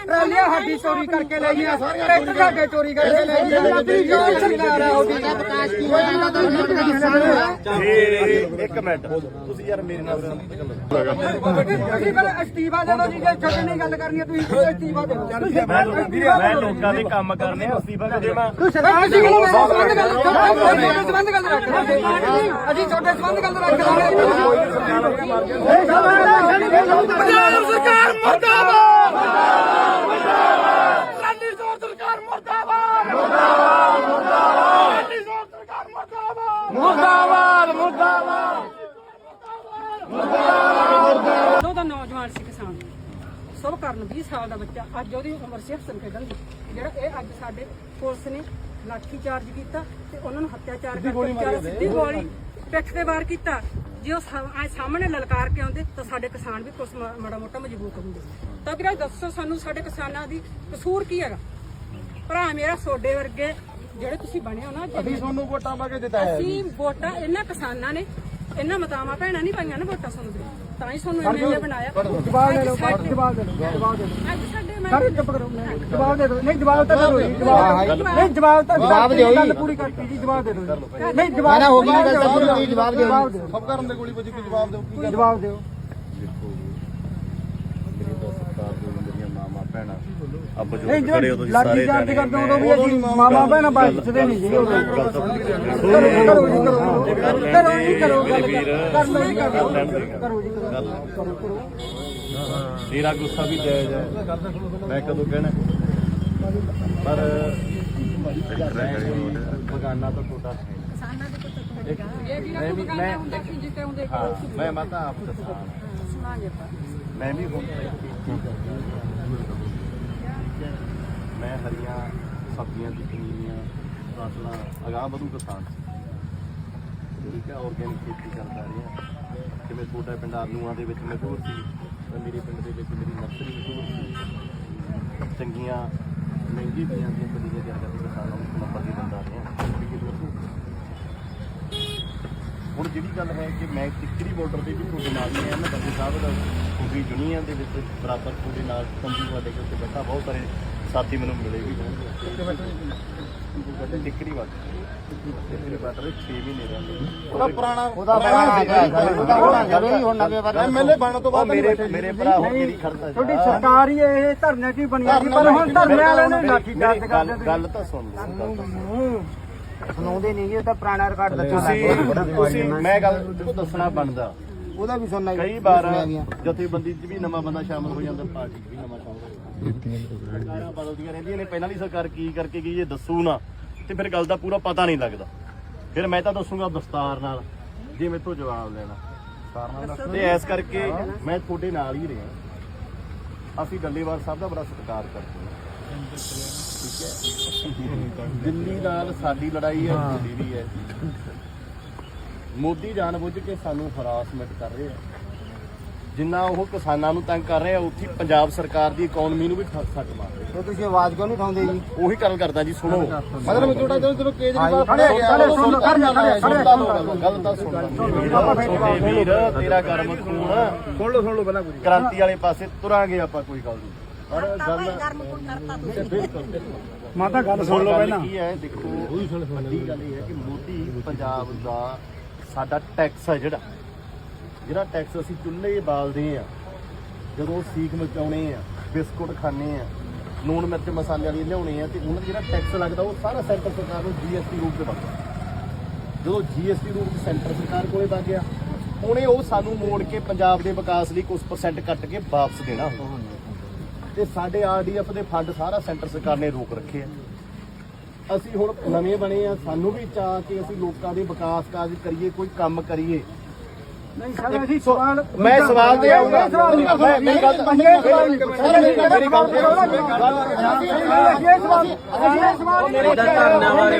ਟਰਾਲੀਆਂ ਸਾਡੀ ਚੋਰੀ ਕਰਕੇ ਲੈ ਗਈਆਂ ਟਰੈਕਟਰ ਸਾਡੇ ਚੋਰੀ ਕਰਕੇ ਲੈ ਗਈਆਂ ਕਿਉਂ ਸਰਕਾਰ ਆ ਉਹਦੀ ਇੱਕ ਮਿੰਟ ਤੁਸੀਂ ਯਾਰ ਮੇਰੇ ਨਾਲ ਤੁਸੀਂ ਅਸਤੀਫਾ ਦੇ ਦਿਓ ਜੀ ਜੇ ਛੱਡਣ ਦੀ ਗੱਲ ਕਰਨੀ ਹੈ ਤੁਸੀਂ ਅਸਤੀਫਾ ਦੇ ਦਿਓ। ਮੈਂ ਮੈਂ ਲੋਕਾਂ ਦੇ ਕੰਮ ਕਰਨੇ ਆ ਅਸਤੀਫਾ ਕਿ ਦੇਵਾਂ। ਅਸੀਂ ਕਿਹੜਾ ਸੰਬੰਧ ਗੱਲ ਤੁਹਾਡੇ ਸੰਬੰਧ ਗੱਲ ਰੱਖਦੇ ਅਸੀਂ ਤੁਹਾਡੇ ਸੰਬੰਧ ਗੱਲ ਰੱਖਦੇ ਪੰਜਾਬ ਸਰਕਾਰ ਮਰਦਾਬਾਦ ਮਰਦਾਬਾਦ ਸਰਕਾਰ ਮਰਦਾਬਾਦ ਮਰਦਾਬਾਦ ਮਰਦਾਬਾਦ ਸਰਕਾਰ ਮਰਦਾਬਾਦ ਮਰਦਾਬਾਦ ਮਰਦਾਬਾਦ ਉਦੋਂ ਦਾ ਨੌਜਵਾਨ ਸੀ ਕਿਸਾਨ ਸਭ ਕਰਨ 20 ਸਾਲ ਦਾ ਬੱਚਾ ਅੱਜ ਉਹਦੀ ਉਮਰ ਸੀ ਹਸਨ ਖੇਡਣ ਦੀ। ਜਿਹੜਾ ਇਹ ਅੱਜ ਸਾਡੇ ਪੁਲਿਸ ਨੇ ਲਾਠੀ ਚਾਰਜ ਕੀਤਾ ਤੇ ਉਹਨਾਂ ਨੂੰ ਹੱਤਿਆਚਾਰ ਕਰਕੇ ਸਿੱਧੀ ਗੋਲੀ ਪਿੱਠ ਤੇ ਵਾਰ ਕੀਤਾ। ਜੇ ਉਹ ਸਾਹਮਣੇ ਲਲਕਾਰ ਕੇ ਆਉਂਦੇ ਤਾਂ ਸਾਡੇ ਕਿਸਾਨ ਵੀ ਮ- ਮਾੜਾ ਮੋਟਾ ਮਜ਼ਬੂਤ ਹੁੰਦੇ ਤਾਂ ਵੀਰੇ ਦੱਸੋ ਸਾਨੂੰ ਸਾਡੇ ਕਿਸਾਨਾਂ ਦੀ ਕਸੂਰ ਕੀ ਹੈਗਾ? ਭਰਾ ਮੇਰਾ ਸੋਡੇ ਵਰਗੇ ਜਿਹੜੇ ਤੁਸੀਂ ਬਣੇ ਹੋ ਨਾ ਅਸੀਂ ਤੁਹਾਨੂੰ ਵੋਟਾਂ ਪਾ ਕੇ ਦਿੱਤਾ ਅਸੀਂ ਵੋਟਾਂ ਇਹਨਾਂ ਕਿਸਾਨਾਂ ਨੇ ਇਹਨਾਂ ਮਤਾਵਾਂ ਭੈਣਾਂ ਨਹੀਂ ਪਾਈਆਂ ਨਾ ਵੋਟਾਂ ਸਾਨੂੰ। ਤਾਂ ਹੀ ਸਾਨੂੰ ਐਮਐਲਏ ਬਣਾਇਆ। ਜਵਾਬ ਦੇ ਦਿਓ ਜਵਾਬ ਦੇ ਦਿਓ ਜਵਾਬ ਦੇ ਦਿਓ। ਅੱਜ ਸਾਡੇ ਮੈਂ ਸਰ ਚੁੱਪ ਕਰੋ। ਜਵਾਬ ਦੇ ਦਿਓ। ਨਹੀਂ ਜਵਾਬ ਤਾਂ ਦਿਓ ਜੀ, ਜਵਾਬ ਨਹੀਂ ਜਵਾਬ ਤਾਂ ਜਵਾਬ ਦਿਓ ਗੱਲ ਪੂਰੀ ਕਰਤੀ। ਜੀ ਜਵਾਬ ਦੇ ਦਿਓ ਜੀ। ਨਹੀਂ ਜਵਾਬ ਹੋ ਗਈ ਗੱਲ ਪੂਰੀ ਤੁਸੀਂ ਜਵਾਬ ਦਿਓ। ਜਵਾਬ ਦਿਓ। ਸਭ ਕਰਨ ਦੇ ਗੋਲੀ ਵੱਜੀ ਕੋਈ ਜਵਾਬ ਦਿਓ? ਕੀ ਜਵਾਬ ਦਿਓ ਮੇਰੀ ਤਾਂ ਸਰਕਾਰ ਦੇ ਮੇਰੀਆਂ ਮਾਮਾ ਭੈਣਾਂ। ਅੱਬ ਜੋ ਨਹੀਂ ਖੜੇ ਜੇ ਉਦੋਂ ਜੀ ਲਾਠੀ ਸਾਰੇ ਚਾਰਜ ਜਾਣੇ ਕਰਦੇ ਉਦੋਂ ਵੀ ਅਸੀਂ ਮਾਮਾ ਭੈਣਾਂ ਬਚਦੇ ਨਹੀਂ ਜੀ ਉਦੋਂ। ਗੱਲ ਤਾਂ ਕਰੋ ਕਰੋ ਜੀ ਕਰੋ ਕਰੋ ਜੀ ਕਰੋ ਗੱਲ ਕਰ ਲਓ ਜੀ ਕਰ ਲਓ। ਕਰੋ ਜੀ ਕਰੋ ਕਰੋ ਕਰੋ ਤੇਰਾ ਗੁੱਸਾ ਵੀ ਜਾਇਜ਼ ਹੈ। ਮੈਂ ਕਦੋਂ ਕਹਿਣਾ? ਪਰ ਬਗਾਨਾ ਤਾਂ ਤੁਹਾਡਾ ਹੈ। ਇਹ ਵੀਰਾ ਕੋਈ ਗੱਲ ਹੁੰਦਾ ਕਿ ਜਿੱਤੇ ਹੁੰਦੇ ਹਾਂ ਮੈਂ ਮਾਤਾ ਆਪ ਦੱਸਾਂ। ਸੁਣਾਂਗੇ ਆਪਾਂ। ਮੈਂ ਵੀ ਹੁਣ ਮੈਂ ਹਰੀਆਂ ਸਬਜ਼ੀਆਂ ਦੀ ਪਨੀਰੀਆਂ ਫਸਲਾਂ, ਅਗਾਹ ਵਧੂ ਕਿਸਾਨ ਸੀ। ਠੀਕ ਹੈ ਆਰਗੈਨਿਕ ਖੇਤੀ ਕਰਦਾ ਰਿਹਾ ਜਿਵੇਂ ਛੋਟਾ ਪਿੰਡ ਆਲੂਆਂ ਦੇ ਵਿੱਚ ਮਸ਼ਹੂਰ ਸੀ, ਤੇ ਮੇਰੇ ਪਿੰਡ ਦੇ ਵਿੱਚ ਮੇਰੀ ਨਰਸਰੀ ਮਸ਼ਹੂਰ ਸੀ ਚੰਗੀਆਂ, ਮਹਿੰਗੀ ਬੀਆਂ ਦੀਆਂ ਪਨੀਰੀਆਂ ਤਿਆਰ ਕਰਕੇ ਕਿਸਾਨਾਂ ਨੂੰ ਨੰਬਰ ਦੀ ਦਿੰਦਾ ਰਿਹਾ ਵੀ ਕਿਤੇ ਮਸ਼ਹੂਰ ਹੁਣ ਜਿਹੜੀ ਗੱਲ ਹੈ ਕਿ ਮੈਂ ਟਿੱਕਰੀ ਬਾਰਡਰ ਤੇ ਵੀ ਤੁਹਾਡੇ ਨਾਲ ਹੀ ਮੈਂ ਬੰਦੇ ਸਾਹਿਬ ਦਾ ਤੁਹਾਡੀ ਦੁਨੀਆ ਦੇ ਵਿੱਚ ਬਰਾਬਰ ਤੁਹਾਡੇ ਨਾਲ ਸੰਜੂ ਤੁਹਾਡੇ ਕੋਲ ਉੱਤੇ ਬੈਠਾ ਬਹੁਤ ਸਾਰੇ ਸਾਥੀ ਮੈਨੂੰ ਮਿਲੇ ਵੀ ਹੋਣਗੇ। ਟਿੱਕਰੀ ਬਾਰਡਰ ਟਿੱਕਰੀ ਬਾਰਡਰ 6 ਮਹੀਨੇ ਰਹਿੰਦੇ ਉਹਦਾ ਪੁਰਾਣਾ ਉਹਦਾ ਹੋਣਾ ਹੁਣ ਨਵੇਂ ਐਮਐਲਏ ਬਣਨ ਤੋਂ ਉਹ ਬਾਅਦ ਮੇਰੇ ਮੇਰੇ ਭਰਾ ਹੋ ਮੇਰੀ ਖੜਦਾ ਤੁਹਾਡੀ ਸਰਕਾਰ ਹੀ ਇਹ ਧਰਨੇ ਹੀ ਬਣੀ ਪਰ ਹੁਣ ਧਰਨੇ ਵਾਲੇ ਨੇ ਲਾਠੀ ਚਾਰਜ ਗੱਲ ਕਰਦੇ ਗੱਲ ਤਾਂ ਸੁਣ ਲਓ ਗੱਲ ਤਾਂ ਸੁਣੋ। ਸੁਣਾਉਂਦੇ ਨਹੀਂ ਜੀ ਉਹ ਤਾਂ ਪੁਰਾਣਾ ਰਿਕਾਰਡ ਤੁਸੀਂ ਤੁਸੀਂ ਮੈਂ ਗੱਲ ਦੇਖੋ ਦੱਸਣਾ ਬਣਦਾ। ਉਹਦਾ ਵੀ ਸੁਣਨਾ ਕਈ ਵਾਰ ਜਥੇਬੰਦੀ 'ਚ ਵੀ ਨਵਾਂ ਬੰਦਾ ਸ਼ਾਮਲ ਹੋ ਜਾਂਦਾ ਪਾਰਟੀ 'ਚ ਵੀ ਨਵਾਂ ਸ਼ਾਮਲ ਹੋ ਜਾਂਦਾ। ਸਰਕਾਰਾਂ ਬਦਲਦੀਆਂ ਰਹਿੰਦੀਆਂ ਨੇ ਪਹਿਲਾਂ ਦੀ ਸਰਕਾਰ ਕੀ ਕਰਕੇ ਗਈ ਇਹ ਦੱਸੂ ਨਾ। ਤੇ ਫਿਰ ਗੱਲ ਦਾ ਪੂਰਾ ਪਤਾ ਨਹੀਂ ਲੱਗਦਾ। ਫਿਰ ਮੈਂ ਤਾਂ ਦੱਸੂਗਾ ਦਸਤਾਰ ਨਾਲ ਜੇ ਮੇਰੇ ਤੋਂ ਜਵਾਬ ਲੈਣਾ। ਤੇ ਐਸ ਕਰਕੇ ਮੈਂ ਤੁਹਾਡੇ ਨਾਲ ਹੀ ਰਿਹਾ। ਅਸੀਂ ਡੱਲੇਵਾਲ ਸਾਹਿਬ ਦਾ ਬੜਾ ਸਤਿਕਾਰ ਕਰਦੇ ਹਾਂ। ਠੀਕ ਹੈ ਦਿੱਲੀ ਨਾਲ ਸਾਡੀ ਲੜਾਈ ਹੈ ਦਿੱਲੀ ਦੀ ਹੈ ਮੋਦੀ ਜਾਣਬੁੱਝ ਕੇ ਸਾਨੂੰ ਹਰਾਸਮੈਂਟ ਕਰ ਰਹੇ ਆ ਜਿੰਨਾ ਉਹ ਕਿਸਾਨਾਂ ਨੂੰ ਤੰਗ ਕਰ ਰਹੇ ਆ ਉੱਥੇ ਪੰਜਾਬ ਸਰਕਾਰ ਦੀ ਇਕਨੋਮੀ ਨੂੰ ਵੀ ਸੱਟ ਮਾਰ ਰਹੇ ਤੇ ਤੁਸੀਂ ਆਵਾਜ਼ ਕਿਉਂ ਨਹੀਂ ਉਠਾਉਂਦੇ ਜੀ। ਉਹੀ ਗੱਲ ਕਰਦਾ ਜੀ ਸੁਣੋ ਮਤਲਬ ਤੁਹਾਡਾ ਜਦੋਂ ਜਦੋਂ ਕੇਜਰੀਵਾਲ ਖੜੇ ਖੜੇ ਸੁਣ ਲਓ ਗੱਲ, ਤਾਂ ਸੁਣ ਵੀਰ ਤੇਰਾ ਕਰਮ ਖੂਨ ਸੁਣ ਲਓ ਸੁਣ ਲਓ ਪਹਿਲਾਂ ਕੁਝ ਕ੍ਰਾਂਤੀ ਵਾਲੇ ਪਾਸੇ ਤੁਰਾਂਗੇ ਆਪਾਂ ਕੋਈ ਗੱਲ ਨਹੀਂ ਬਿਲਕੁਲ ਮਾਤਾ ਗੱਲ ਸੁਣ ਲਓ ਪਹਿਲਾਂ। ਕੀ ਹੈ ਦੇਖੋ ਵੱਡੀ ਗੱਲ ਇਹ ਹੈ ਕਿ ਮੋਦੀ ਪੰਜਾਬ ਦਾ ਸਾਡਾ ਟੈਕਸ ਹੈ ਜਿਹੜਾ। ਜਿਹੜਾ ਟੈਕਸ ਅਸੀਂ ਚੁੱਲ੍ਹੇ ਬਾਲਦੇ ਆ ਜਦੋਂ ਸੀਖ ਮਚਾਉਣੇ ਆ ਬਿਸਕੁਟ ਖਾਣੇ ਆ ਲੂਣ ਮਿਰਚ ਮਸਾਲੇ ਵਾਲੀ ਲਿਆਉਣੇ ਆ ਤੇ ਉਹਨਾਂ ਦਾ ਜਿਹੜਾ ਟੈਕਸ ਲੱਗਦਾ ਉਹ ਸਾਰਾ ਸੈਂਟਰ ਸਰਕਾਰ ਨੂੰ ਜੀਐਸਟੀ ਰੂਪ ਤੇ ਬਣਦਾ ਜਦੋਂ ਜੀਐਸਟੀ ਰੂਪ ਚ ਸੈਂਟਰ ਸਰਕਾਰ ਕੋਲੇ ਵਗ ਗਿਆ ਉਹਨੇ ਉਹ ਸਾਨੂੰ ਮੋੜ ਕੇ ਪੰਜਾਬ ਦੇ ਵਿਕਾਸ ਲਈ ਕੁਝ ਪਰਸੈਂਟ ਕੱਟ ਕੇ ਵਾਪਸ ਦੇਣਾ ਤੇ ਸਾਡੇ ਆਰਡੀਐਫ ਦੇ ਫੰਡ ਸਾਰਾ ਸੈਂਟਰ ਸਰਕਾਰ ਨੇ ਰੋਕ ਰੱਖੇ ਆ। ਅਸੀਂ ਹੁਣ ਨਵੇਂ ਬਣੇ ਆ, ਸਾਨੂੰ ਵੀ ਚਾਹ ਕਿ ਅਸੀਂ ਲੋਕਾਂ ਦੇ ਵਿਕਾਸ ਕਾਰਜ ਕਰੀਏ, ਕੋਈ ਕੰਮ ਕਰੀਏ। ਮੈਂ ਸਵਾਲ ਤੇ ਆਊਂਗਾ ਮੈਂ ਮੇਰੀ ਗੱਲ ਨਹੀਂ ਮੇਰੀ ਗੱਲ ਤੇ ਮੇਰੇ ਧਰਨਾ ਵਾਲੇ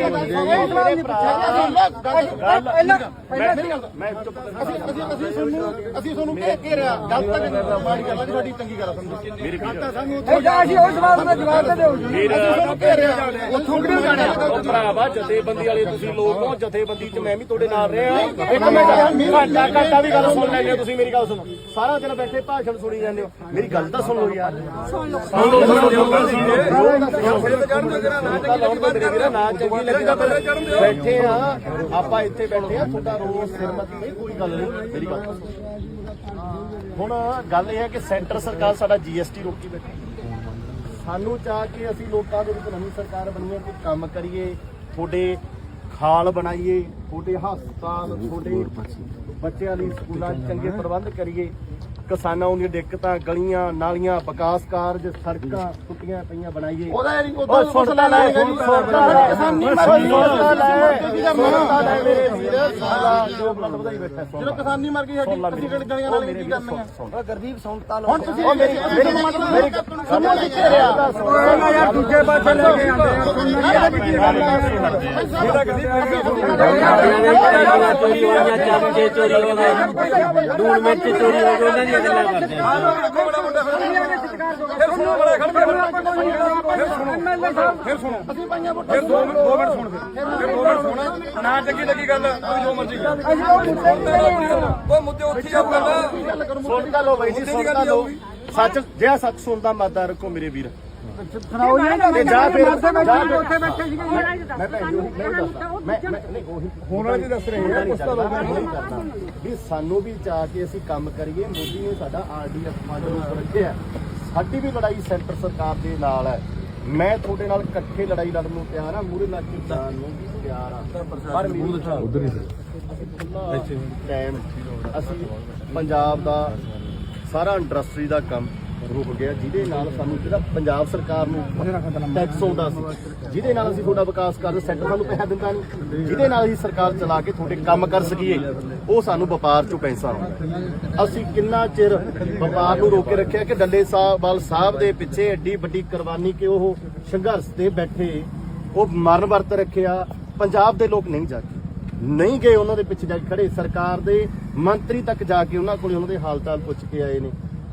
ਮੈਂ ਚੁੱਪ ਅਸੀਂ ਤੁਹਾਨੂੰ ਅਸੀਂ ਤੁਹਾਨੂੰ ਘੇਰ ਘੇਰਿਆ ਗੱਲ ਤਾਂ ਨਹੀਂ ਮਾੜੀ ਗੱਲ ਆ ਜੀ, ਸਾਡੀ ਚੰਗੀ ਗੱਲ ਆ ਸਮਝੋ ਮੇਰੀ ਗੱਲ ਇਹ ਜਾ ਅਸੀਂ ਉਸ ਸਵਾਲ ਦਾ ਜਵਾਬ ਤਾਂ ਦਿਓ ਜੀ। ਤੁਹਾਨੂੰ ਘੇਰਿਆ ਉੱਥੋਂ ਕਿਉਂ ਜਾਣਿਆ ਉਹ ਭਰਾਵਾ ਜਥੇਬੰਦੀ ਵਾਲੇ ਤੁਸੀਂ ਲੋਕ ਹੋ। ਜਥੇਬੰਦੀ 'ਚ ਮੈਂ ਵੀ ਤੁਹਾਡੇ ਨਾਲ ਰਿਹਾ। ਇੱਕ ਮਿੰਟ। ਘੰਟਾ ਘੰਟਾ ਮੇਰਾ ਵੀ ਗੱਲ ਸੁਣ ਲੈਂਦੇ ਹੋ ਤੁਸੀਂ ਮੇਰੀ ਗੱਲ ਸੁਣੋ। ਸਾਰਾ ਦਿਨ ਬੈਠੇ ਭਾਸ਼ਣ ਸੁਣੀ ਜਾਂਦੇ ਹੋ। ਮੇਰੀ ਗੱਲ ਤਾਂ ਸੁਣ ਲਓ ਯਾਰ। ਸੁਣ ਲਓ। ਨਾ ਚੰਗੀ ਲੱਗੀ ਬੈਠੇ ਆ ਆਪਾਂ ਇੱਥੇ ਬੈਠੇ ਆ ਤੁਹਾਡਾ ਰੋਜ਼ ਸਿਰਮਤ ਨਹੀਂ ਕੋਈ ਗੱਲ ਨਹੀਂ ਮੇਰੀ ਗੱਲ ਸੁਣੋ। ਹੁਣ ਗੱਲ ਇਹ ਹੈ ਕਿ ਸੈਂਟਰ ਸਰਕਾਰ ਸਾਡਾ ਜੀਐਸਟੀ ਰੋਕੀ ਬੈਠੀ। ਸਾਨੂੰ ਚਾਹ ਕੇ ਅਸੀਂ ਲੋਕਾਂ ਦੇ ਵਿੱਚ ਨਵੀਂ ਸਰਕਾਰ ਬਣੀਏ ਕੋਈ ਕੰਮ ਕਰੀਏ ਤੁਹਾਡੇ ਖਾਲ ਬਣਾਈਏ ਤੁਹਾਡੇ ਹਸਪਤਾਲ ਤੁਹਾਡੇ ਬੱਚਿਆਂ ਲਈ ਸਕੂਲਾਂ 'ਚ ਚੰਗੇ ਪ੍ਰਬੰਧ ਕਰੀਏ। ਕਿਸਾਨਾਂ ਨੂੰ ਦੀਆਂ ਦਿੱਕਤਾਂ ਗਲੀਆਂ ਨਾਲੀਆਂ ਵਿਕਾਸ ਕਾਰਜ ਸੜਕਾਂ ਟੁੱਟੀਆਂ ਪਈਆਂ ਬਣਾਈਏ ਉਹਦਾ ਲੈ ਕਿਸਾਨੀ ਲੈ ਮੇਰੇ ਵੀਰ ਸਾਲਾ ਜੋ ਬਲੱਡ ਵਧਾਈ ਬੈਠਾ ਸੁਣ ਜਦੋਂ ਕਿਸਾਨੀ ਮਰ ਗਈ ਸਾਡੀ ਅਸੀਂ ਕਿਹੜੀ ਗਲੀਆਂ ਨਾਲ ਕੀ ਕਰਨੀਆਂ ਗਰਦੀਪ ਸੁਣਤਾ ਹੁਣ ਤੁਸੀਂ ਉਹ ਮੇਰੀ ਮੇਰੀ ਮੇਰੀ ਸੁਣੋ ਕਿੱਥੇ ਰਿਹਾ ਉਹਨਾਂ ਯਾਰ ਦੂਜੇ ਪਾਸੇ ਲੈ ਕੇ ਆਂਦੇ ਚੋਰੀ ਹੋਈਆਂ ਚਮਚੇ ਚੋਰੀ ਹੋ ਗਏ ਲੂਣ ਮਿਰਚ ਚੋਰੀ ਹੋ ਗਈ ਉਹਨਾਂ ਦੀਆਂ ਗੱਲਾਂ ਕਰਦੇ ਆ ਫਿਰ ਸੁਣੋ ਅਸੀਂ ਪਾਈਆਂ ਵੋਟਾਂ ਫਿਰ 2 ਮਿੰਟ 2 ਮਿੰਟ ਸੁਣ ਫਿਰ 2 ਮਿੰਟ ਸੁਣ ਨਾ ਚੰਗੀ ਲੱਗੀ ਗੱਲ ਕੋਈ ਜੋ ਮਰਜ਼ੀ ਕਰ ਉਹ ਮੁੱਦੇ ਉੱਥੇ ਆਉ ਗੱਲ ਸੁਣਦਾ ਲੋ ਬਾਈ ਜੀ ਸੁਣਦਾ ਲੋ ਸੱਚ ਜਿਆ ਸੱਚ ਸੁਣਦਾ ਮਾਦਾ ਰੱਖੋ ਮੇਰੇ ਵੀਰ। ਸੁਣਾਓ ਜੀ ਤੇ ਜਾ ਫਿਰ ਜਾ ਫਿਰ। ਉੱਥੇ ਬੈਠੇ ਸੀਗੇ। ਮੈਂ ਭੈਣ ਜੀ ਨਹੀਂ ਦੱਸਦਾ ਮੈਂ ਮੈਂ ਨਹੀਂ ਉਹੀ ਹੁਣ ਵਾਲੇ ਦੱਸ ਰਹੇ ਮੁੱਦਾ ਨਹੀਂ ਚੱਲਦਾ, ਨਹੀਂ ਕਰਦਾ। ਵੀ ਸਾਨੂੰ ਵੀ ਚਾਹ ਕੇ ਅਸੀਂ ਕੰਮ ਕਰੀਏ। ਮੋਦੀ ਨੇ ਸਾਡਾ ਆਰਡੀਐਫ ਫੰਡ ਰੂਪ ਰੱਖਿਆ ਸਾਡੀ ਵੀ ਲੜਾਈ ਸੈਂਟਰ ਸਰਕਾਰ ਦੇ ਨਾਲ ਹੈ। ਮੈਂ ਤੁਹਾਡੇ ਨਾਲ ਇਕੱਠੇ ਲੜਾਈ ਲੜਨ ਨੂੰ ਤਿਆਰ ਹਾਂ। ਮੂਰੇ ਲੱਗ ਕੇ ਜਾਣ ਨੂੰ ਵੀ ਤਿਆਰ ਹਾਂ। ਪਰ ਮੇਰੀ ਉਧਰ ਹੀ ਟਾਈਮ ਅਸੀਂ ਪੰਜਾਬ ਦਾ ਸਾਰਾ ਇੰਡਸਟਰੀ ਦਾ ਕੰਮ ਰੁਕ ਗਿਆ। ਜਿਹਦੇ ਨਾਲ ਸਾਨੂੰ ਜਿਹੜਾ ਪੰਜਾਬ ਸਰਕਾਰ ਨੂੰ ਟੈਕਸ ਆਉਂਦਾ ਸੀ, ਜਿਹਦੇ ਨਾਲ ਅਸੀਂ ਤੁਹਾਡਾ ਵਿਕਾਸ ਕਰਦੇ ਸੈਂਟਰ ਸਾਨੂੰ ਪੈਸਾ ਦਿੰਦਾ ਨਹੀਂ। ਜਿਹਦੇ ਨਾਲ ਅਸੀਂ ਸਰਕਾਰ ਚਲਾ ਕੇ ਤੁਹਾਡੇ ਕੰਮ ਕਰ ਸਕੀਏ, ਉਹ ਸਾਨੂੰ ਵਪਾਰ ਚੋਂ ਪੈਸਾ ਆਉਂਦਾ। ਅਸੀਂ ਕਿੰਨਾ ਚਿਰ ਵਪਾਰ ਨੂੰ ਰੋਕ ਕੇ ਰੱਖਿਆ ਕਿ ਡੱਲੇ ਸਾਹਿਬ ਵਾਲ, ਸਾਹਿਬ ਦੇ ਪਿੱਛੇ ਐਡੀ ਵੱਡੀ ਕੁਰਬਾਨੀ ਕਿ ਉਹ ਸੰਘਰਸ਼ ਤੇ ਬੈਠੇ, ਉਹ ਮਰਨ ਵਰਤ ਰੱਖਿਆ। ਪੰਜਾਬ ਦੇ ਲੋਕ ਨਹੀਂ ਜਾ ਕੇ, ਨਹੀਂ ਗਏ ਉਹਨਾਂ ਦੇ ਪਿੱਛੇ ਜਾ ਕੇ ਖੜੇ। ਸਰਕਾਰ ਦੇ ਮੰਤਰੀ ਤੱਕ ਜਾ ਕੇ ਉਹਨਾਂ ਕੋਲੇ ਉਹਨਾਂ ਦੇ ਹਾਲ ਪੁੱਛ ਕੇ ਆਏ ਨੇ।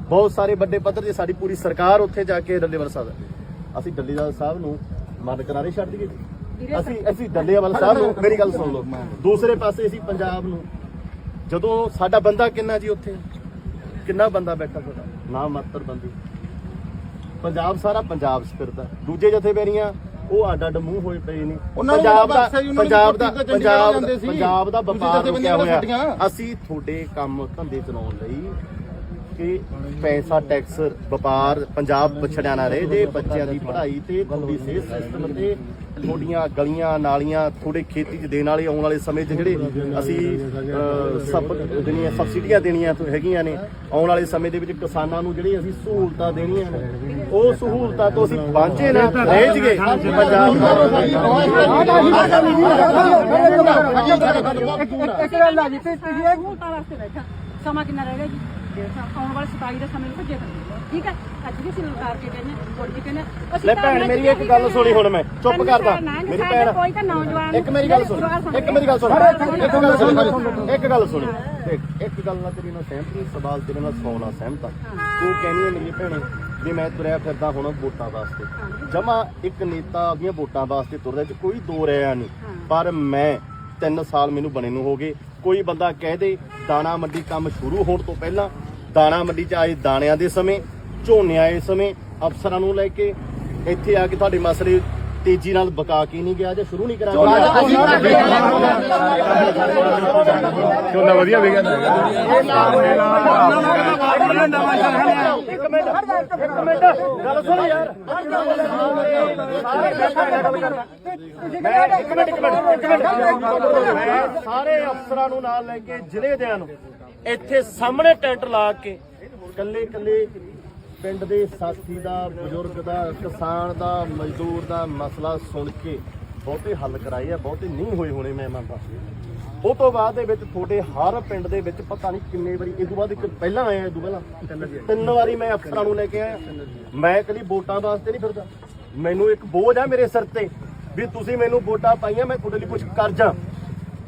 ਬਹੁਤ ਸਾਰੇ ਵੱਡੇ ਪੱਧਰ ਤੇ ਸਾਡੀ ਪੂਰੀ ਸਰਕਾਰ ਉੱਥੇ ਜਾ ਕੇ ਡੱਲੇਵਾਲ ਸਾਹਿਬ ਅਸੀਂ ਡੱਲੇਵਾਲ ਸਾਹਿਬ ਨੂੰ ਮਦਦ ਕਰਾਰੇ ਛੱਡ ਦਈਏ। ਅਸੀਂ ਅਸੀਂ ਡੱਲੇਵਾਲ ਸਾਹਿਬ ਨੂੰ ਮੇਰੀ ਗੱਲ ਸੁਣ ਲਓ। ਦੂਸਰੇ ਪਾਸੇ ਅਸੀਂ ਪੰਜਾਬ ਨੂੰ ਜਦੋਂ ਸਾਡਾ ਬੰਦਾ ਕਿੰਨਾ ਜੀ ਉੱਥੇ? ਕਿੰਨਾ ਬੰਦਾ ਬੈਠਾ ਤੁਹਾਡਾ? ਨਾ ਮਾਤਰ ਬੰਦੀ। ਪੰਜਾਬ ਸਾਰਾ ਪੰਜਾਬ ਚ ਫਿਰਦਾ। ਦੂਜੇ ਜਥੇਬੇਰੀਆਂ ਉਹ ਅੱਡ ਅੱਡ ਮੂੰਹ ਹੋਏ ਪਏ ਨੇ। ਪੰਜਾਬ ਦਾ ਪੰਜਾਬ ਦਾ ਪੰਜਾਬ ਦਾ ਵਪਾਰ ਰੁਕਿਆ ਹੋਇਆ। ਅਸੀਂ ਤੁਹਾਡੇ ਕੰਮ ਧੰਦੇ ਚਲਾਉਣ ਲਈ ਕਿ ਪੈਸਾ ਟੈਕਸ ਵਪਾਰ ਪੰਜਾਬ ਪਛੜਿਆ ਨਾ ਰਹੇ ਜੇ ਬੱਚਿਆਂ ਦੀ ਪੜ੍ਹਾਈ ਤੇ ਤੁਹਾਡੀ ਸਿਹਤ ਸਿਸਟਮ ਤੇ ਤੁਹਾਡੀਆਂ ਗਲੀਆਂ ਨਾਲੀਆਂ ਤੁਹਾਡੇ ਖੇਤੀ 'ਚ ਦੇਣ ਵਾਲੇ ਆਉਣ ਵਾਲੇ ਸਮੇਂ 'ਚ ਜਿਹੜੇ ਅਸੀਂ ਸਬ ਦੇਣੀਆਂ ਸਬਸਿਡੀਆਂ ਦੇਣੀਆਂ ਤੋਂ ਹੈਗੀਆਂ ਨੇ ਆਉਣ ਵਾਲੇ ਸਮੇਂ ਦੇ ਵਿੱਚ ਕਿਸਾਨਾਂ ਨੂੰ ਜਿਹੜੀ ਅਸੀਂ ਸਹੂਲਤਾਂ ਦੇਣੀਆਂ ਨੇ ਉਹ ਸਹੂਲਤਾਂ ਤੋਂ ਅਸੀਂ ਵਾਂਝੇ ਨਾ ਰਹਿ ਜੀਏ ਪੰਜਾਬ ਇੱਕ ਗੱਲ ਆ ਜੀ ਤੇ ਤੁਸੀਂ ਇਹ ਸਹੂਲਤਾਂ ਵਾਸਤੇ ਬੈਠਾ ਸਮਾਂ ਕਿੰਨਾ ਰਹਿ ਗਿਆ ਜੀ? ਡੇਢ ਸਾਲ ਆਉਣ ਵਾਲੇ 27 ਦੇ ਸਮੇਂ ਨੂੰ ਭੱਜੇ ਕਰਦੇ ਠੀਕ ਹੈ? ਅੱਜ ਵੀ ਅਸੀਂ ਲਲਕਾਰ ਕੇ ਕਹਿੰਦੇ ਹਾਂ ਵੀ ਕਹਿੰਦੇ ਹਾਂ। ਅਸੀਂ ਲੈ ਭੈਣ ਮੇਰੀ ਇੱਕ ਗੱਲ ਸੁਣੀ ਹੁਣ ਮੈਂ। ਚੁੱਪ ਕਰਦਾ ਮੇਰੀ ਭੈਣ। ਕੋਈ ਤਾਂ ਨੌਜਵਾਨ ਇੱਕ ਮੇਰੀ ਗੱਲ ਸੁਣ। ਇੱਕ ਮੇਰੀ ਗੱਲ ਸੁਣ। ਇੱਕ ਗੱਲ ਸੁਣ। ਇੱਕ ਗੱਲ ਸੁਣ। ਇੱਕ- ਗੱਲ ਨਾਲ ਤੇਰੀ ਨਾਲ ਸਹਿਮਤ ਨਹੀਂ ਸਵਾਲ ਤੇਰੇ ਨਾਲ ਸੌ ਨਾਲ ਸਹਿਮਤ ਆ। ਤੂੰ ਕਹਿੰਦੀ ਹੈ ਮੇਰੀ ਭੈਣੇ ਵੀ ਮੈਂ ਤੁਰਿਆ ਫਿਰਦਾ ਹੁਣ ਵੋਟਾਂ ਵਾਸਤੇ। ਜਮਾ ਇੱਕ ਨੇਤਾ ਆਪਦੀਆਂ ਵੋਟਾਂ ਵਾਸਤੇ ਤੁਰਦਾ ਚ ਕੋਈ ਦੋ ਰਿਆ ਨਹੀਂ। ਪਰ ਮੈਂ 3 ਸਾਲ ਮੈਨੂੰ ਬਣੇ ਨੂੰ ਹੋ ਗਏ। ਕੋਈ ਬੰਦਾ ਕਹਿ ਦੇ ਦਾਣਾ ਮੰਡੀ ਕੰਮ ਸ਼ੁਰੂ ਹੋਣ ਤੋਂ ਪਹਿਲਾਂ ਦਾਣਾ ਮੰਡੀ ਚ ਆਏ ਦਾਣਿਆਂ ਦੇ ਸਮੇਂ ਝੋਨੇ ਆਏ ਸਮੇਂ ਅਫਸਰਾਂ ਨੂੰ ਲੈ ਕੇ ਇੱਥੇ ਆ ਕੇ ਤੁਹਾਡੇ ਮਸਲੇ ਤੇਜ਼ੀ ਨਾਲ ਬਕਾ ਕੇ ਨਹੀਂ ਗਿਆ ਜਾਂ ਸ਼ੁਰੂ ਨਹੀਂ ਕਰਾਂਗੇ। ਚੋਲਾ ਵਧੀਆ ਵੀ ਇੱਕ ਮਿੰਟ ਇੱਕ ਮਿੰਟ। ਗੱਲ ਸੁਣ ਯਾਰ। ਮੈਂ ਇੱਕ ਮਿੰਟ ਇੱਕ ਮਿੰਟ ਇੱਕ ਮਿੰਟ। ਮੈਂ ਸਾਰੇ ਅਫਸਰਾਂ ਨੂੰ ਨਾਲ ਲੈ ਕੇ ਜ਼ਿਲ੍ਹੇ ਦਿਆਂ ਨੂੰ ਇੱਥੇ ਸਾਹਮਣੇ ਟੈਂਟ ਲਾ ਕੇ ਕੱਲੇ ਕੱਲੇ ਪਿੰਡ ਦੇ ਸਾਥੀ ਦਾ ਬਜ਼ੁਰਗ ਦਾ ਕਿਸਾਨ ਦਾ ਮਜ਼ਦੂਰ ਦਾ ਮਸਲਾ ਸੁਣ ਕੇ ਬਹੁਤੇ ਹੱਲ ਕਰਾਏ ਆ ਬਹੁਤੇ ਨਹੀਂ ਹੋਏ ਹੋਣੇ ਮੈਂ ਮੰਨਦਾ। ਉਹ ਤੋਂ ਬਾਅਦ ਦੇ ਵਿੱਚ ਤੁਹਾਡੇ ਹਰ ਪਿੰਡ ਦੇ ਵਿੱਚ ਪਤਾ ਨਹੀਂ ਕਿੰਨੇ ਵਾਰੀ ਇਹ ਤੋਂ ਬਾਅਦ ਇੱਕ ਪਹਿਲਾਂ ਆਇਆ ਇਹ ਤੋਂ ਪਹਿਲਾਂ? ਤਿੰਨ ਵਾਰੀ ਮੈਂ ਅਫਸਰਾਂ ਨੂੰ ਲੈ ਕੇ ਆਇਆ। ਮੈਂ ਕਦੀ ਵੋਟਾਂ ਵਾਸਤੇ ਨਹੀਂ ਫਿਰਦਾ। ਮੈਨੂੰ ਇੱਕ ਬੋਝ ਆ ਮੇਰੇ ਸਿਰ ਤੇ ਵੀ ਤੁਸੀਂ ਮੈਨੂੰ ਵੋਟਾਂ ਪਾਈਆਂ ਮੈਂ ਤੁਹਾਡੇ ਲਈ ਕੁਝ ਕਰ ਜਾ।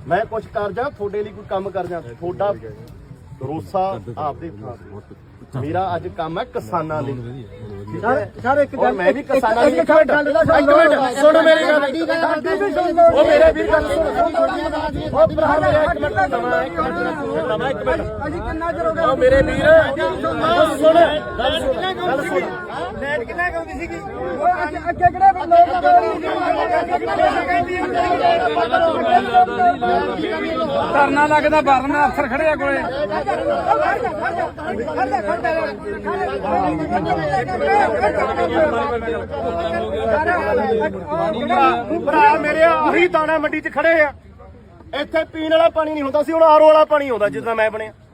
ਮੈਂ ਕੁਝ ਕਰ ਜਾ ਤੁਹਾਡੇ ਲਈ ਕੋਈ ਕੰਮ ਕਰ ਜਾ। ਤੁਹਾਡਾ ਭਰੋਸਾ ਆਪਦੇ ਥਾਂ। ਮੇਰਾ ਅੱਜ ਕੰਮ ਹੈ ਕਿਸਾਨਾਂ ਲਈ। ਸਰ ਇੱਕ ਮੈਂ ਵੀ ਕਿਸਾਨਾਂ ਦੀ ਇੱਕ ਗੱਲ ਦਾ ਇੱਕ ਮਿੰਟ ਸੁਣ ਮੇਰੀ ਗੱਲ। ਸਾਡੀ ਵੀ ਸੁਣ। ਲਓ ਉਹ ਮੇਰੇ ਵੀਰ ਗੱਲ ਸੁਣ। ਉਹ ਭਰਾ ਮੇਰੇ ਇੱਕ ਮਿੰਟ ਨਵਾਂ ਇੱਕ ਮਿੰਟ ਨਵਾਂ ਇੱਕ ਮਿੰਟ। ਅਸੀਂ ਕਿੰਨਾ ਚਿਰ ਹੋ ਗਿਆ? ਉਹ ਮੇਰੇ ਵੀਰ। ਉਹ ਸੁਣ। ਗੱਲ ਸੁਣ ਗੱਲ ਸੁਣ। ਲੈਟ ਕਿੰਨਾ ਗਾਉਂਦੀ ਸੀਗੀ? ਉਹ ਅੱਗੇ ਅੱਗੇ ਕਿਹੜੇ ਲੋਕ ਧਰਨਾ ਲੱਗਦਾ ਬਰਨ ਅਫਸਰ ਖੜੇ ਆ ਕੋਲੇ। ਭਰਾ ਮੇਰੇ ਆਹੀ ਦਾਣਾ ਮੰਡੀ 'ਚ ਖੜੇ ਆ। ਇੱਥੇ ਪੀਣ ਵਾਲਾ ਪਾਣੀ ਨਹੀਂ ਹੁੰਦਾ ਸੀ ਹੁਣ ਆਰੋ ਵਾਲਾ ਪਾਣੀ ਆਉਂਦਾ ਜਿੱਦਾਂ ਮੈਂ ਬਣਿਆ।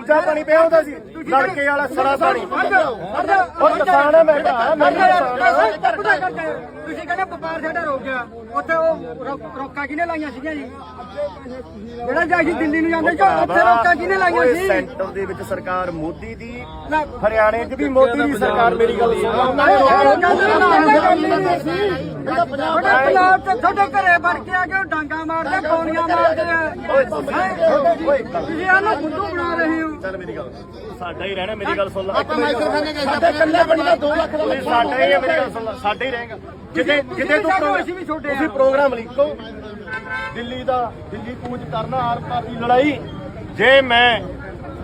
ਦੂਜਾ ਪਾਣੀ ਪਿਆ ਹੁੰਦਾ ਸੀ ਨਲਕੇ ਵਾਲਾ ਸੜਾ ਪਾਣੀ ਉਹ ਕਿਸਾਨ ਹੈ ਮੈਂ ਭਰਾ ਮੈਂ। ਤੁਸੀਂ ਕਹਿੰਦੇ ਵਪਾਰ ਸਾਡਾ ਰੁਕ ਗਿਆ ਉੱਥੇ ਉਹ ਰੋਕਾਂ ਕਿਹਨੇ ਲਾਈਆਂ ਸੀਗੀਆਂ ਜੀ ਜਿਹੜਾ ਜਾ ਅਸੀਂ ਦਿੱਲੀ ਨੂੰ ਜਾਂਦੇ ਸੀ ਉੱਥੇ ਰੋਕਾਂ ਕਿਹਨੇ ਲਾਈਆਂ ਸੀ ਸੈਂਟਰ ਦੇ ਵਿੱਚ ਸਰਕਾਰ ਮੋਦੀ ਦੀ ਹਰਿਆਣੇ 'ਚ ਵੀ ਮੋਦੀ ਦੀ ਸਰਕਾਰ ਮੇਰੀ ਗੱਲ ਸੁਣੋ ਪੰਜਾਬ ਤੇ ਤੁਹਾਡੇ ਘਰੇ ਵੜ ਕੇ ਆ ਕੇ ਉਹ ਡਾਂਗਾ ਮਾਰਦੇ ਪੌਣੀਆਂ ਮਾਰਦੇ ਆ ਤੁਸੀਂ ਆਨੂੰ ਬੁੱਧੂ ਬਣਾ ਰਹੇ ਹੋ ਚੱਲ ਮੇਰੀ ਗੱਲ? ਸਾਡਾ ਹੀ ਰਹਿਣਾ ਮੇਰੀ ਗੱਲ ਸੁਣ ਲੈ। ਆਪਾਂ ਮਾਈਕਰੋਫੋਨ ਗਏ ਸਾਡੇ ਕੱਲੇ ਬਣੀ ਦਾ 2 ਲੱਖ ਦਾ ਓਏ ਸਾਡਾ ਹੀ ਹੈ ਮੇਰੀ ਗੱਲ ਸੁਣ ਲੈ ਸਾਡਾ ਹੀ ਰਹੇਗਾ। ਜਿੱਦੇ ਜਿੱਦੇ ਤੂੰ ਪ੍ਰੋ- ਅਸੀਂ ਵੀ ਛੋਟੇ ਆ। ਤੁਸੀਂ ਪ੍ਰੋਗਰਾਮ ਲਿਖੋ। ਦਿੱਲੀ ਦਾ ਦਿੱਲੀ ਕੂਚ ਕਰਨਾ ਆਰ ਪਾਰ ਦੀ ਲੜਾਈ। ਜੇ ਮੈਂ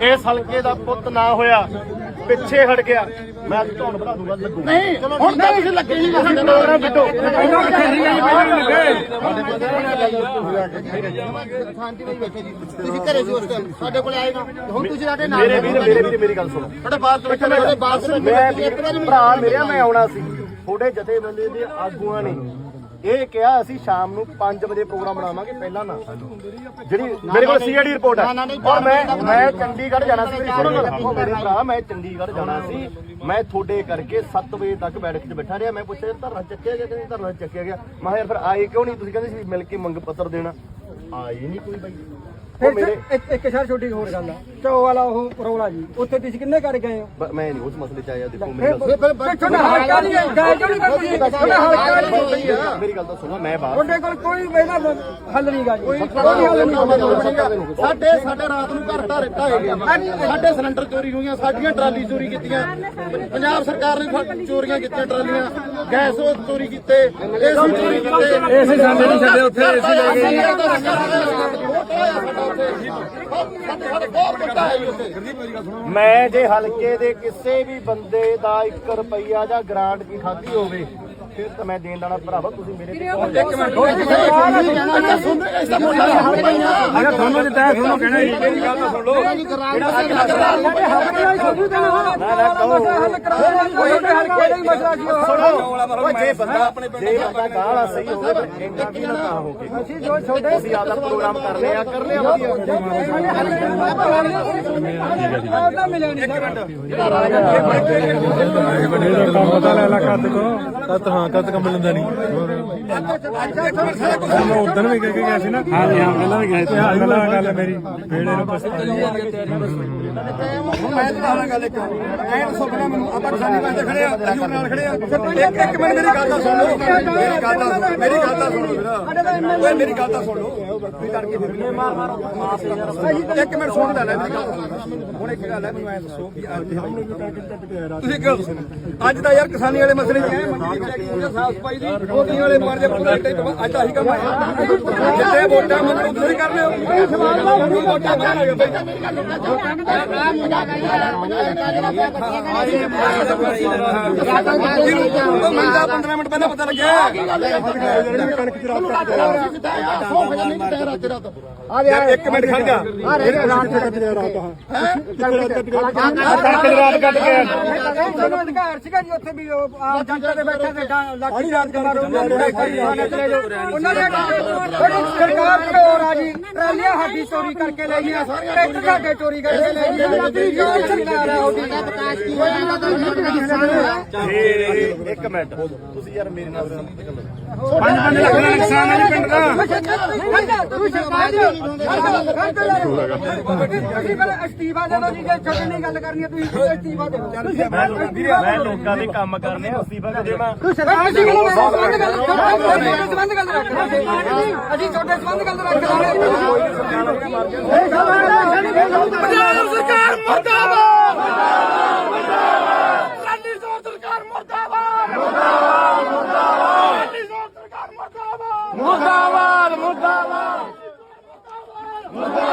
ਇਸ ਹਲਕੇ ਦਾ ਪੁੱਤ ਨਾ ਹੋਇਆ ਪਿੱਛੇ ਹਟ ਗਿਆ। ਮੈਂ ਅੱਜ ਤੁਹਾਨੂੰ ਬਣਾ ਦੂੰਗਾ ਲੱਗੂ ਨਹੀਂ ਹੁਣ ਤਾਂ ਤੁਸੀਂ ਲੱਗੇ ਹੀ ਤੁਸੀਂ ਪ੍ਰੋਗਰਾਮ ਛੱਡੋ ਸ਼ਾਂਤੀ ਨਾਲ ਬੈਠੇ ਜੀ ਤੁਸੀਂ ਘਰੇ ਸੀ ਉਸ ਟਾਈਮ ਸਾਡੇ ਕੋਲ ਆਏ ਨਾ ਹੁਣ ਤੁਸੀਂ ਸਾਡੇ ਨਾਲ ਮੇਰੇ ਵੀਰ ਮੇਰੇ ਵੀਰ ਮੇਰੀ ਗੱਲ ਸੁਣੋ। ਤੁਹਾਡੇ ਬਾਹਰ ਤੋਂ ਬੈਠੇ ਤੁਹਾਡੇ ਬਾਹਰ ਤੋਂ ਮੈਂ ਭਰਾ ਮੇਰਿਆ ਮੈਂ ਆਉਣਾ ਸੀ। ਥੋੜੇ ਜਥੇਬੰਦੀ ਦੇ ਆਗੂਆਂ ਨੇ ਇਹ ਕਿਹਾ ਅਸੀਂ ਸ਼ਾਮ ਨੂੰ 5 ਵਜੇ ਪ੍ਰੋਗਰਾਮ ਬਣਾਵਾਂਗੇ ਪਹਿਲਾਂ ਨਾ ਜਿਹੜੀ ਮੇਰੇ ਕੋਲ ਸੀਆਈਡੀ ਰਿਪੋਰਟ ਹੈ ਔਰ ਮੈਂ ਮੈਂ ਚੰਡੀਗੜ੍ਹ ਜਾਣਾ ਸੀ ਸੁਣੋ ਮੇਰੇ ਭਰਾ ਮੈਂ ਚੰਡੀਗੜ੍ਹ ਜਾਣਾ ਸੀ ਮੈਂ ਤੁਹਾਡੇ ਕਰਕੇ 7 ਵਜੇ ਤੱਕ ਬੈਠਕ 'ਚ ਬੈਠਾ ਰਿਹਾ ਮੈਂ ਪੁੱਛਿਆ ਧਰਨਾ ਚੱਕਿਆ ਗਿਆ ਕਹਿੰਦੇ ਧਰਨਾ ਚੱਕਿਆ ਗਿਆ ਮੈਂ ਫਿਰ ਆਏ ਕਿਉਂ ਨਹੀਂ ਤੁਸੀਂ ਕਹਿੰਦੇ ਸੀ ਮਿਲ ਕੇ ਮੰਗ ਪੱਤਰ ਦੇਣਾ ਆਏ ਨਹੀਂ ਕੋਈ ਬਾਈ ਫਿਰ ਮੇਰੇ ਇੱਕ ਇੱਕ ਸ਼ਾਰ ਛੋਟੀ ਹੋਰ ਗੱਲ ਆ। ਚੋ ਵਾਲਾ ਉਹ ਰੌਲਾ ਜੀ ਉੱਥੇ ਤੁਸੀਂ ਕਿੰਨੇ ਕਰ ਗਏ ਹੋ? ਬ- ਮੈਂ ਨਹੀਂ ਉਸ ਮਸਲੇ 'ਚ ਆਇਆ ਦੇਖੋ ਮੇਰੀ ਗੱਲ ਫਿਰ ਤੁਹਾਡਾ ਹਲਕਾ ਨਹੀਂ ਹੈ ਗਏ ਕਿਉਂ ਨਹੀਂ ਕਰਦੇ ਤੁਹਾਡਾ ਹਲਕਾ ਨਹੀਂ ਹੈ ਮੇਰੀ ਗੱਲ ਤਾਂ ਸੁਣੋ ਮੈਂ ਬਾਹਰ ਤੁਹਾਡੇ ਕੋਲ ਕੋਈ ਇਹਦਾ ਹੱਲ ਨਹੀਂ ਗਾ ਜੀ। ਕੋਈ ਹੱਲ ਨਹੀਂ ਸਾਡੇ ਸਾਡੇ ਰਾਤ ਨੂੰ ਘਰ ਢਾਏ ਗਏ। ਸਾਡੇ ਸਿਲੰਡਰ ਚੋਰੀ ਹੋਈਆਂ ਸਾਡੀਆਂ ਟਰਾਲੀ ਚੋਰੀ ਕੀਤੀਆਂ। ਪੰਜਾਬ ਸਰਕਾਰ ਨੇ ਫ- ਚੋਰੀਆਂ ਕੀਤੀਆਂ ਟਰਾਲੀਆਂ। ਗੈਸ ਉਹ ਚੋਰੀ ਕੀਤੇ ਏਸੀ ਚੋਰੀ ਕੀਤੇ। ਏਸੀ ਸਾਡੇ ਨਹੀਂ ਛੱਡੇ ਉੱਥੇ ਏਸੀ ਲੈ ਗਏ ਮੈਂ ਜੇ ਹਲਕੇ ਦੇ ਕਿਸੇ ਵੀ ਬੰਦੇ ਦਾ 1 ਰੁਪਈਆ ਜਾਂ ਗ੍ਰਾਂਟ ਕੀ ਖਾਧੀ ਹੋਵੇ ਫਿਰ ਤਾਂ ਮੈਂ ਦੇਣ ਦਾਣਾ ਭਰਾਵਾ ਤੁਸੀਂ ਮੇਰੇ ਤੇ ਪਹੁੰਚ ਇੱਕ ਮਿੰਟ ਅੱਛਾ ਸੁਣ ਇਸ ਦਾ ਮੋਟਾ ਹੱਲ ਪਈਆਂ ਅਗਰ ਤੁਹਾਨੂੰ ਜਿੱਤਾ ਤੁਹਾਨੂੰ ਕਹਿਣਾ ਜੀ ਮੇਰੀ ਗੱਲ ਤਾਂ ਸੁਣ ਲਓ। ਸੁਣੋ। ਓਏ ਜੇ ਬੰਦਾ ਜੇ ਬੰਦਾ ਗਾਲਾ ਸਹੀ ਹੋਵੇ ਫਿਰ ਇੰਨਾ ਵੀ ਨਾ ਤਾਂ ਹੋ ਕੇ ਅਸੀਂ ਜੋ ਛੋਟੇ ਅਸੀਂ ਆਪਦਾ ਪ੍ਰੋਗਰਾਮ ਕਰ ਲਿਆ ਕਰ ਲਿਆ ਵਧੀਆ। ਉਹਦਾ ਮਿਲਿਆ ਨਹੀਂ। ਕੰਮ ਪਤਾ ਲੈ ਲਾ ਕੱਦ ਕੋ ਕੱਦ ਹਾਂ ਕੱਦ ਕੰਮ ਲੈਂਦਾ ਨਹੀਂ। ਮੈਂ ਉਦੋਂ ਵੀ ਕਹਿ ਕੇ ਗਿਆ ਸੀ ਨਾ। ਹਾਂ ਜੀ ਹਾਂ ਪਹਿਲਾਂ ਵੀ ਗਏ ਸੀ। ਹਾਂ ਪਹਿਲਾਂ ਗੱਲ ਹੈ ਮੇਰੀ। ਬੇੜੇ ਨੂੰ ਪਛਤਾਈ ਮੈਂ ਤਾਂ ਗੱਲ ਇੱਕ। ਐਨ ਸੁਪਨਾ ਮੈਨੂੰ ਆਪਾਂ ਕਿਸਾਨੀ ਵਾਸਤੇ ਖੜੇ ਆ ਅਸੀਂ ਉਹਨਾਂ ਨਾਲ ਖੜੇ ਆ। ਇੱਕ ਇੱਕ ਮਿੰਟ ਮੇਰੀ ਗੱਲ ਤਾਂ ਸੁਣ ਲਓ। ਮੇਰੀ ਗੱਲ ਤਾਂ ਮੇਰੀ ਗੱਲ ਤਾਂ ਸੁਣ ਲਓ ਓਏ ਮੇਰੀ ਗੱਲ ਤਾਂ ਸੁਣ ਲਓ। ਵੀ ਕਰਕੇ ਫਿਰ ਮਾਰ ਮਾਰ ਇੱਕ ਮਿੰਟ ਸੁਣ ਲੈ ਲੈ ਮੇਰੀ ਗੱਲ। ਹੁਣ ਇੱਕ ਗੱਲ ਹੈ ਮੈਨੂੰ ਐ ਦੱਸੋ ਵੀ ਅੱਜ ਤੁਸੀਂ ਅੱਜ ਦਾ ਯਾਰ ਕਿਸਾਨੀ ਵਾਲੇ ਮਸਲੇ ਚ ਐ ਮੰਡੀ ਲੈ ਕੇ ਪੂਰਾ ਸਾਫ਼ ਸਫ਼ਾਈ ਦੀ ਵੋਟਿੰਗ ਵਾਲੇ ਮਾਰ ਦੇ ਪੂਰਾ ਟੈਕ ਅੱਜ ਤਾਂ ਆਹੀ ਕੰਮ ਆਇਆ ਜਿੱਤੇ ਵੋਟਾਂ ਮੰਗੋ ਤੁਸੀਂ ਕਰ ਲਿਓ ਵੋਟਾਂ ਕਰ ਲਿਓ ਬਈ ਮੰਗਾ 15 ਮਿੰਟ ਪਹਿਲਾਂ ਪਤਾ ਲੱਗਿਆ ਕਣਕ ਚ ਰਾਤ ਕੱਟ ਯਾਰ ਇੱਕ ਮਿੰਟ ਖੜ ਜਾ ਰਾਤ ਕੱਟ ਗਿਆ ਰਾਤ ਹਾਂ ਕਣਕ ਰਾਤ ਕੱਟ ਕੇ ਤੁਹਾਨੂੰ ਅਧਿਕਾਰ ਸੀਗਾ ਜੀ ਉੱਥੇ ਵੀ ਜਨਤਾ ਦੇ ਬੈਠੇ ਤੇ ਲਾਠੀ ਚਾਰਜ ਮਾਰੋ ਉਹਨਾਂ ਦੇ ਥੋੜੀ ਸਰਕਾਰ ਚੋਰ ਆ ਜੀ। ਟਰਾਲੀਆਂ ਸਾਡੀ ਚੋਰੀ ਕਰਕੇ ਲੈ ਗਈਆਂ। ਟਰੈਕਟਰ ਸਾਡੇ ਚੋਰੀ ਕਰਕੇ ਲੈ ਗਈਆਂ। ਕਿਉਂ ਸਰਕਾਰ ਆ ਉਹਦੀ। ਇੱਕ ਮਿੰਟ। ਤੁਸੀਂ ਯਾਰ ਮੇਰੇ ਨਾਲ ਪੰਜ ਪੰਜ ਲੱਖ ਦਾ ਨੁਕਸਾਨ ਹੈ ਪਿੰਡ ਦਾ। ਤੂੰ ਸਰਕਾਰ ਤੁਸੀਂ ਪਹਿਲਾਂ ਅਸਤੀਫਾ ਦੇ ਦਿਓ ਜੀ ਜੇ ਛੱਡਣ ਦੀ ਗੱਲ ਕਰਨੀ ਹੈ ਤੁਸੀਂ ਅਸਤੀਫਾ ਦੇ ਦਿਓ। ਮੈਂ ਲੋਕਾਂ ਦੇ ਕੰਮ ਕਰਨੇ ਆ ਅਸਤੀਫਾ ਕਦੇ ਮੈਂ ਦੀ ਗੱਲ ਸੰਬੰਧ ਗੱਲ ਸੰਬੰਧ ਗੱਲ ਰੱਖ ਅਸੀਂ ਛੋਟੇ ਸੰਬੰਧ ਗੱਲ ਰੱਖ ਪੰਜਾਬ ਸਰਕਾਰ ਮਰਦਾਬਾਦ ਲਾਲੀ ਸੋਹ ਸਰਕਾਰ ਮਰਦਾਬਾਦ ਮਰਦਾਬਾਦ। ਮਰਦਾਬਾਦ ਸੋਹ ਸਰਕਾਰ ਮਰਦਾਬਾਦ। ਮਰਦਾਬਾਦ ਮਰਦਾਬਾਦ। ਵਿੱਚੀ